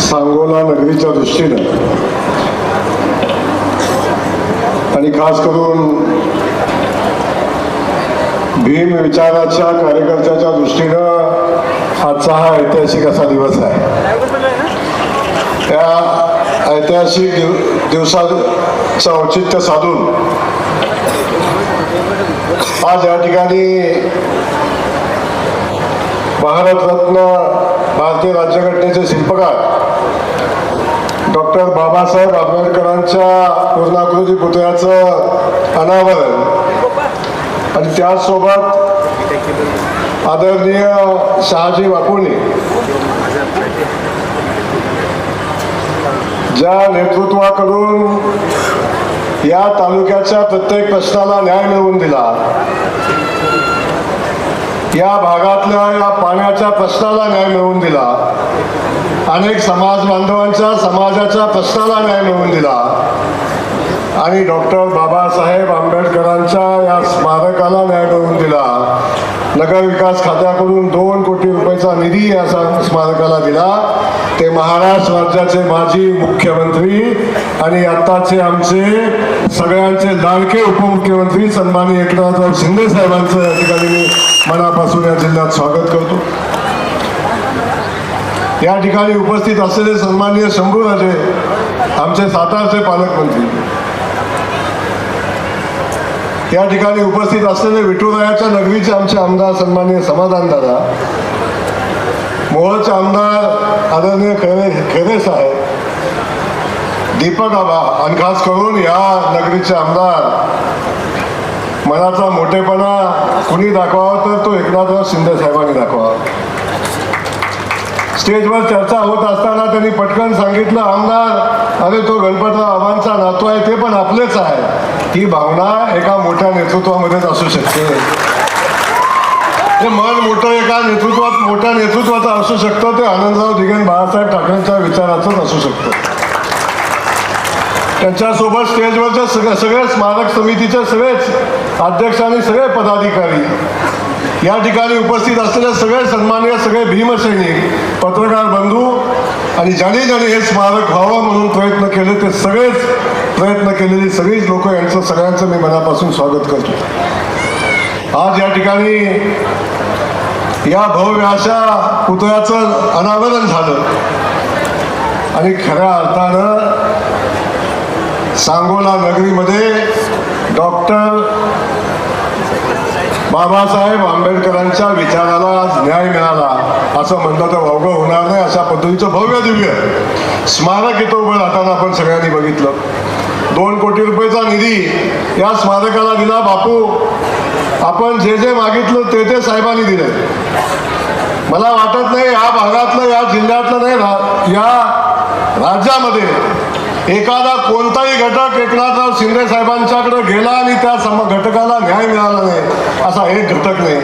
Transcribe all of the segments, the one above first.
सांगोला नगरीच्या दृष्टीनं आणि खास करून भीम विचाराच्या कार्यकर्त्याच्या दृष्टीनं आजचा हा ऐतिहासिक असा दिवस आहे. त्या ऐतिहासिक दिव दिवसाचं औचित्य साधून आज या ठिकाणी भारतरत्न भारतीय राज्यघटनेचे शिल्पकार डॉक्टर बाबासाहेब आंबेडकरांच्या पूर्णाकृती पुतळ्याचं अनावरण. आणि त्याचसोबत आदरणीय शहाजी बापूंनी ज्या नेतृत्वाकडून या तालुक्याच्या प्रत्येक प्रश्नाला न्याय मिळवून दिला. या भागातल्या या पाण्याच्या प्रश्नाला न्याय मिळवून दिला. अनेक समाज बांधवांच्या समाजाच्या प्रश्नाला न्याय मिळवून दिला. आणि डॉक्टर बाबासाहेब आंबेडकरांच्या या स्मारकाला न्याय मिळवून दिला. नगरविकास खात्याकडून दोन कोटी रुपयाचा निधी या स्मारकाला दिला. ते महाराष्ट्र राज्याचे माजी मुख्यमंत्री आणि आत्ताचे आमचे सगळ्यांचे लाडके उपमुख्यमंत्री सन्मानी एकनाथराव शिंदे साहेबांचं या ठिकाणी मी मनापासून या जिल्ह्यात स्वागत करतो. या ठिकाणी उपस्थित असलेले सन्माननीय शंभूराजे आमचे सातारचे पालकमंत्री. या ठिकाणी उपस्थित असलेले विठुरायाच्या नगरीचे आमचे आमदार सन्माननीय समाधान दादा मोहोळचे आमदार आदरणीय खरे खेरे साहेब दीपक आबा आणि खास करून या नगरीचे आमदार मनाचा मोठेपणा कुणी दाखवावा तर तो एकनाथराव शिंदे साहेबांनी दाखवावा. स्टेजवर चर्चा होत असताना त्यांनी पटकन सांगितलं आमदार अरे तो गणपतराव आव्हांचा नातू आहे ते पण आपलेच आहे. ही भावना एका मोठ्या नेतृत्वामध्येच असू शकते. ते मन मोठं एका नेतृत्वात मोठ्या नेतृत्वाचं असू शकतं ते आनंदराव दिगेन बाळासाहेब ठाकरेंच्या विचाराचंच असू शकतं. त्यांच्यासोबत स्टेजवरच्या सगळ्या सगळे स्मारक समितीचे सगळेच अध्यक्ष आणि सगळे पदाधिकारी. या ठिकाणी उपस्थित असलेले सगळे सन्मान्य सगळे भीमसैनिक पत्रकार बंधू आणि ज्याने ज्याने हे स्मारक व्हावं म्हणून प्रयत्न केले ते सगळेच प्रयत्न केलेली सगळीच लोक यांचं सगळ्यांचं मी मनापासून स्वागत करतो. आज या ठिकाणी या भव्य अशा पुतळ्याचं अनावरण झालं. आणि खऱ्या अर्थानं सांगोला नगरीमध्ये डॉक्टर बाबासाहेब आंबेडकरांच्या विचाराला आज न्याय मिळाला. असं म्हणलं तर वावगं होणार नाही अशा पद्धतीचं भव्य दिव्य स्मारक इथं उभं राहताना आपण सगळ्यांनी बघितलं. दोन कोटी रुपयेचा निधी या स्मारकाला दिला बापू. आपण जे जे मागितलं ते ते साहेबांनी दिले मला वाटत नाही या भागातलं या जिल्ह्यातलं नाही या राज्यामध्ये एखादा कोणताही घटक एकनाथराव शिंदे साहेबांच्याकडे गेला आणि त्या सम घटकाला न्याय मिळाला नाही असा एक घटक नाही.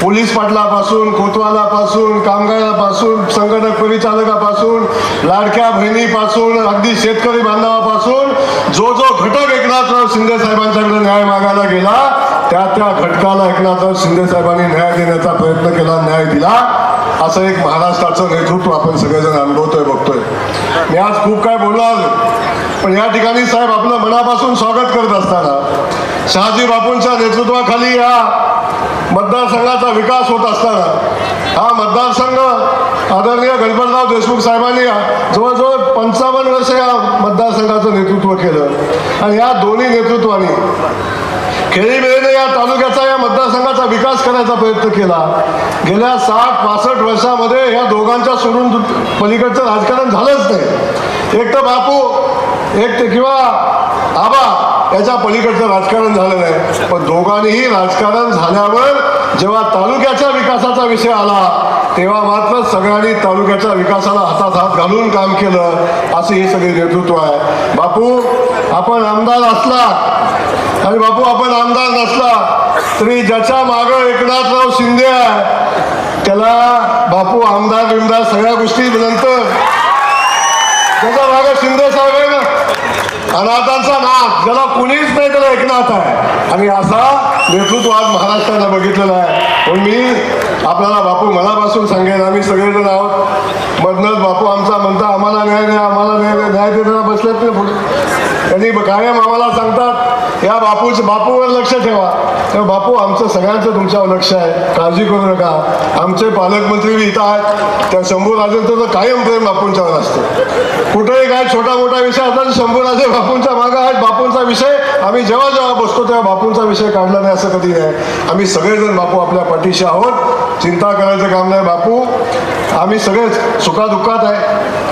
पोलीस पाटलापासून कोतवालापासून कामगारापासून संघटक परिचालकापासून लाडक्या बहिणीपासून अगदी शेतकरी बांधवापासून जो जो घटक एकनाथराव शिंदे साहेबांच्याकडे न्याय मागायला गेला त्या त्या घटकाला एकनाथराव शिंदे साहेबांनी न्याय देण्याचा प्रयत्न केला न्याय दिला. असं एक महाराष्ट्राचं नेतृत्व आपण सगळेजण अनुभवतोय बघतोय. मी आज खूप काय बोलणार पण या ठिकाणी साहेब आपलं मनापासून स्वागत करत असताना शहाजी बापूंच्या नेतृत्वाखाली या मतदारसंघाचा विकास होत असताना हा मतदारसंघ आदरणीय गणपतराव देशमुख साहेबांनी जवळजवळ पंचावन्न वर्ष या मतदारसंघाचं नेतृत्व केलं. आणि या दोन्ही नेतृत्वाने खेळीमेळीने या तालुक्याचा या मतदारसंघाचा विकास करायचा प्रयत्न केला. गेल्या साठ पासष्ट वर्षामध्ये या दोघांच्या सोडून पलीकडचं राजकारण झालंच नाही. एक तर बापू एक तर किंवा आबा याच्या पलीकडचं राजकारण झालं नाही. पण दोघांनीही राजकारण झाल्यावर जेव्हा तालुक्याच्या विकासाचा विषय आला तेव्हा मात्र सगळ्यांनी तालुक्याच्या विकासाला हातात हात घालून काम केलं असं हे सगळे नेतृत्व आहे. बापू आपण आमदार असला आणि बापू आपण आमदार नसला तरी ज्याच्या मागं एकनाथराव शिंदे आहे त्याला बापू आमदार बिमदार सगळ्या गोष्टी नंतर. त्याच्या मागं शिंदे साहेब आहे ना अनाथांचा नाथ ज्याला कुणीच नाही त्याला एकनाथ आहे. आणि असा नेतृत्व आज महाराष्ट्राला बघितलेला आहे. पण मी आपल्याला बापू मनापासून सांगेन आम्ही सगळेजण आहोत. मधनच बापू आमचा म्हणता आम्हाला न्याय द्या आम्हाला न्याय द्या न्याय देताना बसलेत नाही पुढे. त्यांनी कायम आम्हाला सांगतात या बापूच बापूवर लक्ष ठेवा. तेव्हा बापू आमचं सगळ्यांचं तुमच्यावर लक्ष आहे. काळजी करू नका. आमचे पालकमंत्री बी इथं आहेत. त्या शंभू राजेंचं तर कायम प्रेम बापूंच्यावर असतं. कुठेही काय छोटा मोठा विषय असला तर शंभूराजे बापूंच्या मागं आहेत. बापूंचा विषय आम्ही जेव्हा जेव्हा बसतो तेव्हा बापूंचा विषय काढला नाही असं कधी नाही. आम्ही सगळेजण बापू आपल्या पाठीशी आहोत. चिंता करायचं काम नाही बापू. आम्ही सगळेच सुखादुःखात आहे.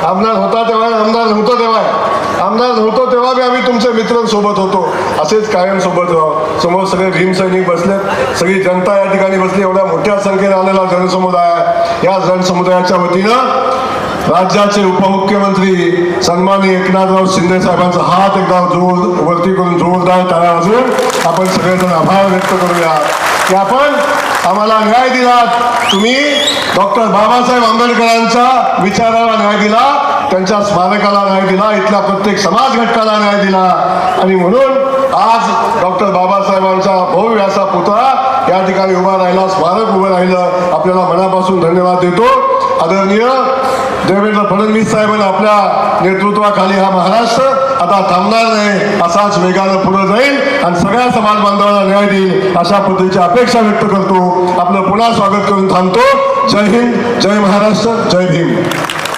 आमदार होता तेव्हा आमदार नव्हतं तेव्हा. आहे. आमदार नव्हतो तेव्हा बी आम्ही तुमच्या मित्रांसोबत होतो. असेच कायम सोबत समोर सगळे भीमसैनिक बसलेत. सगळी जनता या ठिकाणी बसली. एवढ्या मोठ्या संख्येने आलेला जनसमुदाय या जनसमुदायाच्या वतीनं राज्याचे उपमुख्यमंत्री सन्माननीय एकनाथराव शिंदे साहेबांचा हात एकदा जोर वरती करून जोरदार टाळ्या वाजवून आपण सगळेजण आभार व्यक्त करूया. की आपण आम्हाला न्याय दिला तुम्ही डॉक्टर बाबासाहेब आंबेडकरांच्या विचाराला न्याय दिला त्यांच्या स्मारकाला न्याय दिला इथल्या प्रत्येक समाज घटकाला न्याय दिला. आणि म्हणून आज डॉक्टर बाबासाहेबांचा भव्य असा पुतळा या ठिकाणी उभा राहिला स्मारक उभं राहिलं. आपल्याला मनापासून धन्यवाद देतो. आदरणीय देवेंद्र फडणवीस साहेबांनी आपल्या नेतृत्वाखाली हा महाराष्ट्र आता थांबणार नाही असाच वेगानं पुढे जाईल आणि सगळ्या समाज बांधवांना न्याय देईल अशा पद्धतीची अपेक्षा व्यक्त करतो. आपलं पुन्हा स्वागत करून थांबतो. जय हिंद जय महाराष्ट्र जय भीम.